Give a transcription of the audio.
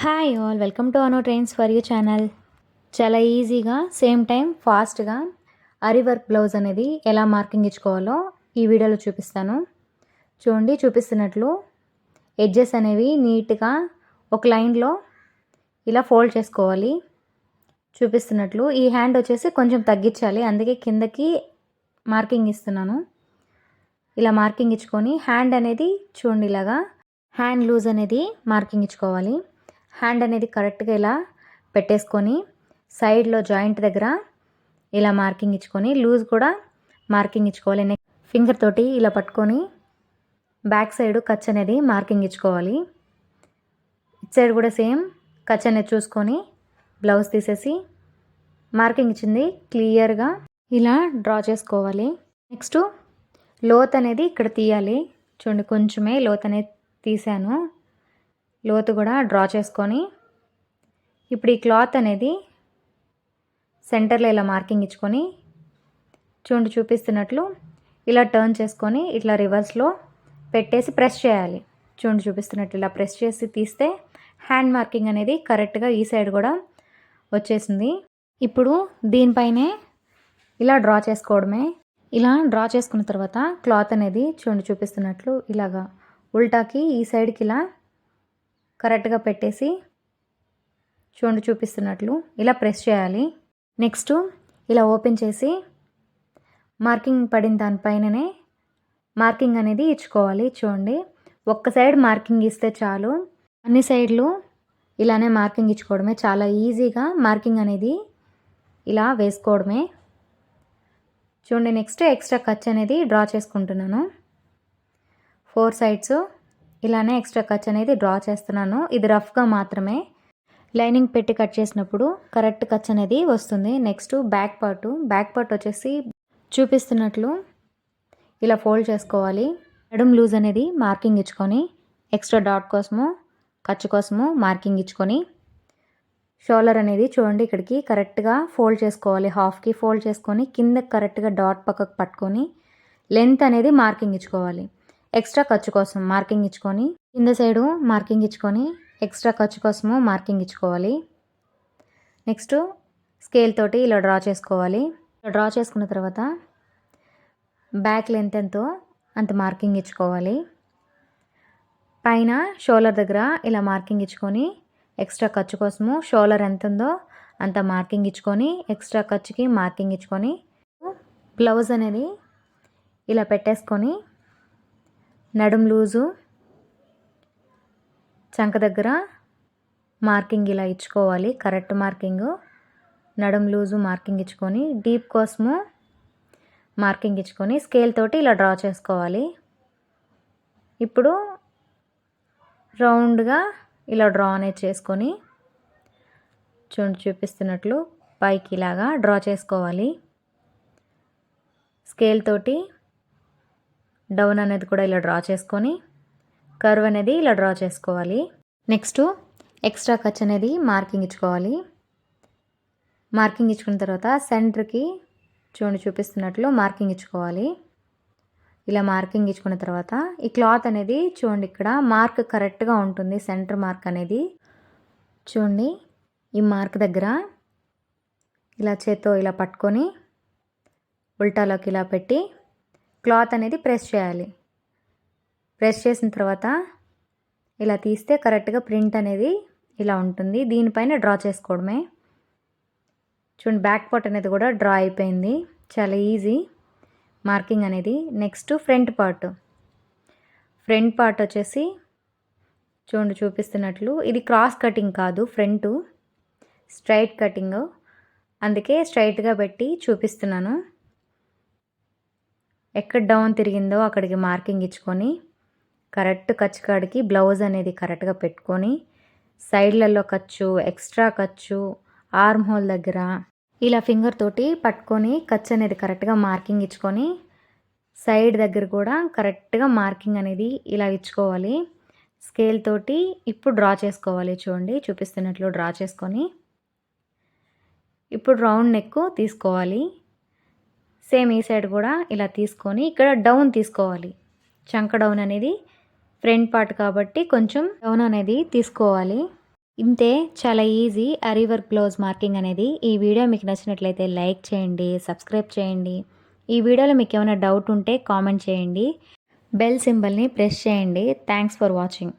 Hi all welcome to అనో trains for you channel చాలా ఈజీగా సేమ్ టైం ఫాస్ట్గా అరి వర్క్ బ్లౌజ్ అనేది ఎలా మార్కింగ్ ఇచ్చుకోవాలో ఈ వీడియోలో చూపిస్తాను. చూడండి చూపిస్తున్నట్లు ఎడ్జెస్ అనేవి నీట్గా ఒక లైన్లో ఇలా ఫోల్డ్ చేసుకోవాలి. చూపిస్తున్నట్లు ఈ హ్యాండ్ వచ్చేసి కొంచెం తగ్గించాలి అందుకే కిందకి మార్కింగ్ ఇస్తున్నాను. ఇలా మార్కింగ్ ఇచ్చుకొని హ్యాండ్ అనేది చూడండి ఇలాగా హ్యాండ్ లూజ్ అనేది మార్కింగ్ ఇచ్చుకోవాలి. హ్యాండ్ అనేది కరెక్ట్గా ఇలా పెట్టేసుకొని సైడ్లో జాయింట్ దగ్గర ఇలా మార్కింగ్ ఇచ్చుకొని లూజ్ కూడా మార్కింగ్ ఇచ్చుకోవాలి. నెక్ ఫింగర్ తోటి ఇలా పట్టుకొని బ్యాక్ సైడ్ కచ్ అనేది మార్కింగ్ ఇచ్చుకోవాలి. ఇట్ సైడ్ కూడా సేమ్ కచ్ అనేది చూసుకొని బ్లౌజ్ తీసేసి మార్కింగ్ ఇచ్చింది క్లియర్గా ఇలా డ్రా చేసుకోవాలి. నెక్స్ట్ లోత్ అనేది ఇక్కడ తీయాలి. చూడండి కొంచెమే లోత్ అనేది తీసాను. లోతు కూడా డ్రా చేసుకొని ఇప్పుడు ఈ క్లాత్ అనేది సెంటర్లో ఇలా మార్కింగ్ ఇచ్చుకొని చూండి చూపిస్తున్నట్లు ఇలా టర్న్ చేసుకొని ఇట్లా రివర్స్లో పెట్టేసి ప్రెస్ చేయాలి. చూండి చూపిస్తున్నట్లు ఇలా ప్రెస్ చేసి తీస్తే హ్యాండ్ మార్కింగ్ అనేది కరెక్ట్గా ఈ సైడ్ కూడా వచ్చేసింది. ఇప్పుడు దీనిపైనే ఇలా డ్రా చేసుకోవడమే. ఇలా డ్రా చేసుకున్న తర్వాత క్లాత్ అనేది చూడండి చూపిస్తున్నట్లు ఇలాగా ఉల్టాకి ఈ సైడ్కి ఇలా కరెక్ట్గా పెట్టేసి చూడండి చూపిస్తున్నట్లు ఇలా ప్రెస్ చేయాలి. నెక్స్ట్ ఇలా ఓపెన్ చేసి మార్కింగ్ పడిన దానిపైననే మార్కింగ్ అనేది ఇచ్చుకోవాలి చూడండి. ఒక్క సైడ్ మార్కింగ్ ఇస్తే చాలు. అన్ని సైడ్లు ఇలానే మార్కింగ్ ఇచ్చుకోవడమే. చాలా ఈజీగా మార్కింగ్ అనేది ఇలా వేసుకోవడమే. చూడండి నెక్స్ట్ ఎక్స్ట్రా ఖర్చు అనేది డ్రా చేసుకుంటున్నాను. ఫోర్ సైడ్స్ ఇలానే ఎక్స్ట్రా ఖర్చు అనేది డ్రా చేస్తున్నాను. ఇది రఫ్గా మాత్రమే. లైనింగ్ పెట్టి కట్ చేసినప్పుడు కరెక్ట్ ఖర్చు అనేది వస్తుంది. Next back part back part వచ్చేసి చూపిస్తున్నట్లు ఇలా ఫోల్డ్ చేసుకోవాలి. నడుం లూజ్ అనేది మార్కింగ్ ఇచ్చుకొని ఎక్స్ట్రా డాట్ కోసము ఖర్చు కోసము మార్కింగ్ ఇచ్చుకొని షోలర్ అనేది చూడండి ఇక్కడికి కరెక్ట్గా ఫోల్డ్ చేసుకోవాలి. హాఫ్కి ఫోల్డ్ చేసుకొని కింద కరెక్ట్గా డాట్ పక్కకు పట్టుకొని లెంత్ అనేది మార్కింగ్ ఇచ్చుకోవాలి. ఎక్స్ట్రా ఖర్చు కోసం మార్కింగ్ ఇచ్చుకొని కింద సైడు మార్కింగ్ ఇచ్చుకొని ఎక్స్ట్రా ఖర్చు కోసము మార్కింగ్ ఇచ్చుకోవాలి. నెక్స్ట్ స్కేల్ తోటి ఇలా డ్రా చేసుకోవాలి. ఇలా డ్రా చేసుకున్న తర్వాత బ్యాక్ లెంత్ ఎంతో అంత మార్కింగ్ ఇచ్చుకోవాలి. పైన షోలర్ దగ్గర ఇలా మార్కింగ్ ఇచ్చుకొని ఎక్స్ట్రా ఖర్చు కోసము షోలర్ ఎంత ఉందో అంత మార్కింగ్ ఇచ్చుకొని ఎక్స్ట్రా ఖర్చుకి మార్కింగ్ ఇచ్చుకొని బ్లౌజ్ అనేది ఇలా పెట్టేసుకొని నడుం లూజు చంక దగ్గర మార్కింగ్ ఇలా ఇచ్చుకోవాలి కరెక్ట్ మార్కింగ్. నడుం లూజు మార్కింగ్ ఇచ్చుకొని డీప్ కోసము మార్కింగ్ ఇచ్చుకొని స్కేల్ తోటి ఇలా డ్రా చేసుకోవాలి. ఇప్పుడు రౌండ్గా ఇలా డ్రా అనేది చేసుకొని చూడండి చూపిస్తున్నట్లు పైకి ఇలాగా డ్రా చేసుకోవాలి. స్కేల్ తోటి డౌన్ అనేది కూడా ఇలా డ్రా చేసుకొని కర్వ్ అనేది ఇలా డ్రా చేసుకోవాలి. నెక్స్ట్ ఎక్స్ట్రా ఖర్చు అనేది మార్కింగ్ ఇచ్చుకోవాలి. మార్కింగ్ ఇచ్చుకున్న తర్వాత సెంటర్కి చూడండి చూపిస్తున్నట్లు మార్కింగ్ ఇచ్చుకోవాలి. ఇలా మార్కింగ్ ఇచ్చుకున్న తర్వాత ఈ క్లాత్ అనేది చూడండి ఇక్కడ మార్క్ కరెక్ట్గా ఉంటుంది. సెంటర్ మార్క్ అనేది చూడండి ఈ మార్క్ దగ్గర ఇలా చేత్తో ఇలా పట్టుకొని ఉల్టాలోకి ఇలా పెట్టి క్లాత్ అనేది ప్రెస్ చేయాలి. ప్రెస్ చేసిన తర్వాత ఇలా తీస్తే కరెక్ట్గా ప్రింట్ అనేది ఇలా ఉంటుంది. దీనిపైన డ్రా చేసుకోవడమే. చూడండి బ్యాక్ పార్ట్ అనేది కూడా డ్రా అయిపోయింది. చాలా ఈజీ మార్కింగ్ అనేది. Next front part. Front part వచ్చేసి చూడండి చూపిస్తున్నట్లు ఇది క్రాస్ కటింగ్ కాదు ఫ్రంట్. Straight cutting. అందుకే స్ట్రైట్గా పెట్టి చూపిస్తున్నాను. ఎక్కడ డౌన్ తిరిగిందో అక్కడికి మార్కింగ్ ఇచ్చుకొని కరెక్ట్ ఖర్చు కాడికి బ్లౌజ్ అనేది కరెక్ట్గా పెట్టుకొని సైడ్లలో ఖర్చు ఎక్స్ట్రా ఖర్చు ఆర్మ్ హోల్ దగ్గర ఇలా ఫింగర్ తోటి పట్టుకొని ఖర్చు అనేది కరెక్ట్గా మార్కింగ్ ఇచ్చుకొని సైడ్ దగ్గర కూడా కరెక్ట్గా మార్కింగ్ అనేది ఇలా ఇచ్చుకోవాలి. స్కేల్ తోటి ఇప్పుడు డ్రా చేసుకోవాలి చూడండి చూపిస్తున్నట్లు డ్రా చేసుకొని. ఇప్పుడు రౌండ్ నెక్ తీసుకోవాలి. సేమ్ ఈ సైడ్ కూడా ఇలా తీసుకొని ఇక్కడ డౌన్ తీసుకోవాలి. చంక డౌన్ అనేది ఫ్రంట్ పార్ట్ కాబట్టి కొంచెం డౌన్ అనేది తీసుకోవాలి. ఇంతే చాలా easy aari work blouse marking అనేది. ఈ వీడియో మీకు నచ్చినట్లయితే లైక్ చేయండి సబ్స్క్రైబ్ చేయండి. ఈ వీడియోలో మీకు ఏమైనా డౌట్ ఉంటే కామెంట్ చేయండి. బెల్ సింబల్ని ప్రెస్ చేయండి. Thanks for watching.